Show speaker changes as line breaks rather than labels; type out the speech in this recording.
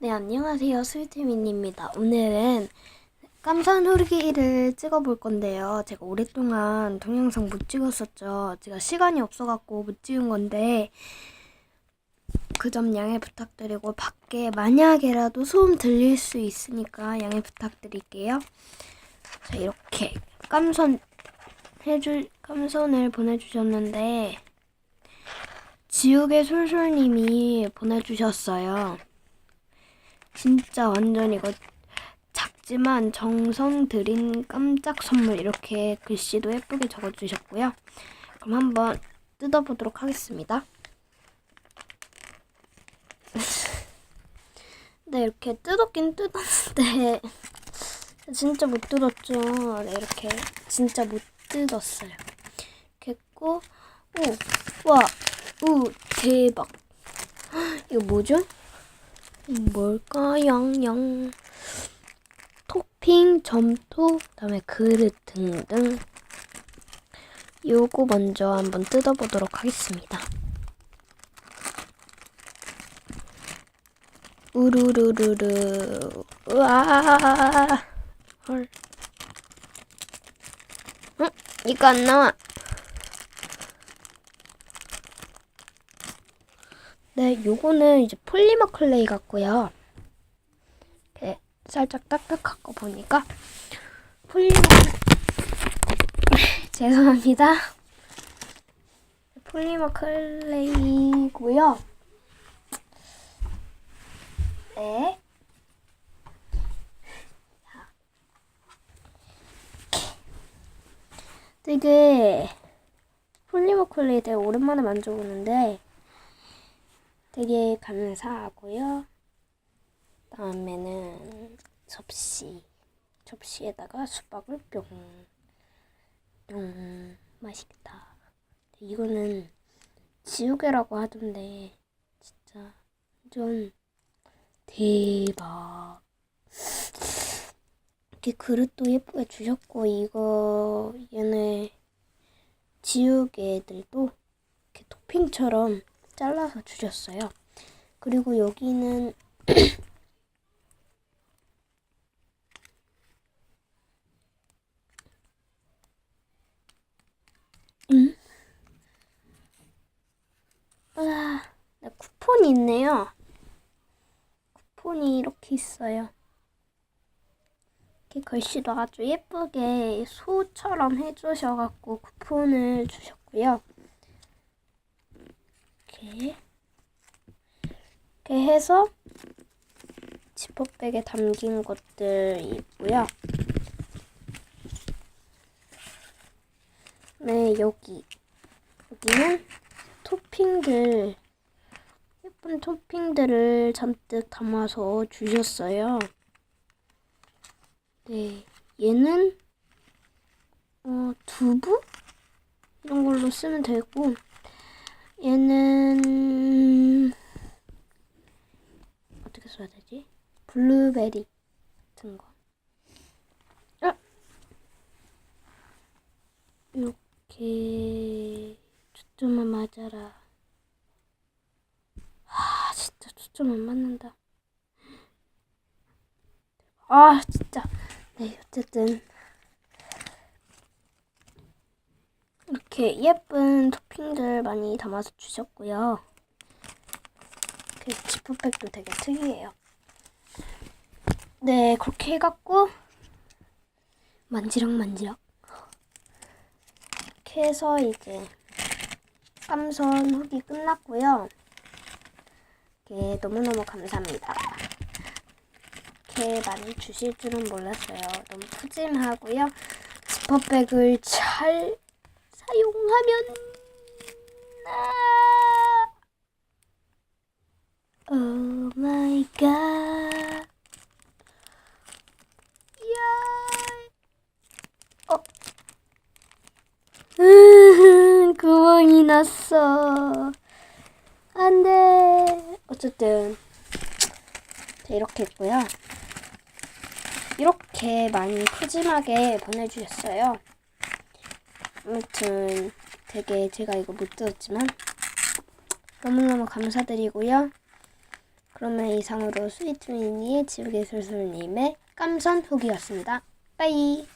네, 안녕하세요. 스위트민입니다. 오늘은 깜산 후기를 찍어볼 건데요. 제가 오랫동안 동영상 못 찍었었죠. 제가 시간이 없어갖고 못 찍은 건데, 그 점 양해 부탁드리고, 밖에 만약에라도 소음 들릴 수 있으니까 양해 부탁드릴게요. 자, 이렇게 깜선 해줄, 깜선을 보내주셨는데, 지우개 솔솔님이 보내주셨어요. 진짜 완전 이거 작지만 정성 들인 깜짝 선물 이렇게 글씨도 예쁘게 적어주셨고요. 그럼 한번 뜯어보도록 하겠습니다. 네, 이렇게 뜯었긴 뜯었는데 진짜 못 뜯었죠. 네, 이렇게 진짜 못 뜯었어요. 이렇게 했고 오, 와, 우, 대박. 이거 뭐죠? 뭘까? 양양 토핑, 점토, 그다음에 그릇 등등. 요거 먼저 한번 뜯어보도록 하겠습니다. 우르르르르 우와 헐. 응? 이거 안 나와. 네, 요거는 이제 폴리머 클레이 같고요. 이렇게 살짝 딱딱한 거 보니까 폴리머 죄송합니다. 폴리머 클레이고요. 네. 자. 되게 폴리머 클레이 되게 오랜만에 만져보는데 되게 감사하고요. 다음에는 접시. 접시에다가 수박을 뿅. 뿅. 맛있겠다. 이거는 지우개라고 하던데, 진짜, 완전 대박. 이렇게 그릇도 예쁘게 주셨고, 이거, 얘네 지우개들도 이렇게 토핑처럼 잘라서 주셨어요. 그리고 여기는 음? 아, 네, 쿠폰이 있네요. 쿠폰이 이렇게 있어요. 이렇게 글씨도 아주 예쁘게 소처럼 해주셔갖고 쿠폰을 주셨고요. 이렇게 이렇게 해서 지퍼백에 담긴 것들 있고요. 네, 여기 여기는 토핑들 예쁜 토핑들을 잔뜩 담아서 주셨어요. 네, 얘는 어, 두부 이런 걸로 쓰면 되고 얘는 어떻게 써야 되지? 블루베리 같은 거. 아! 이렇게 초점만 맞아라. 아 진짜 초점 안 맞는다. 아 진짜. 네 어쨌든 이렇게 예쁜 토핑들 많이 담아서 주셨고요. 그 지퍼백도 되게 특이해요. 네, 그렇게 해갖고 만지락 만지락 이렇게 해서 이제 깜선 후기 끝났고요. 이렇게 너무너무 감사합니다. 이렇게 많이 주실 줄은 몰랐어요. 너무 푸짐하고요. 지퍼백을 잘 사용하면 오 마이 갓. 야. 어. 구멍이 났어. 안 돼. 어쨌든 자, 이렇게 했고요. 이렇게 많이 푸짐하게 보내주셨어요. 아무튼 되게 제가 이거 못 들었지만 너무너무 감사드리고요. 그러면 이상으로 스위트미니의 지우개술술님의 깜선 후기였습니다. 빠이!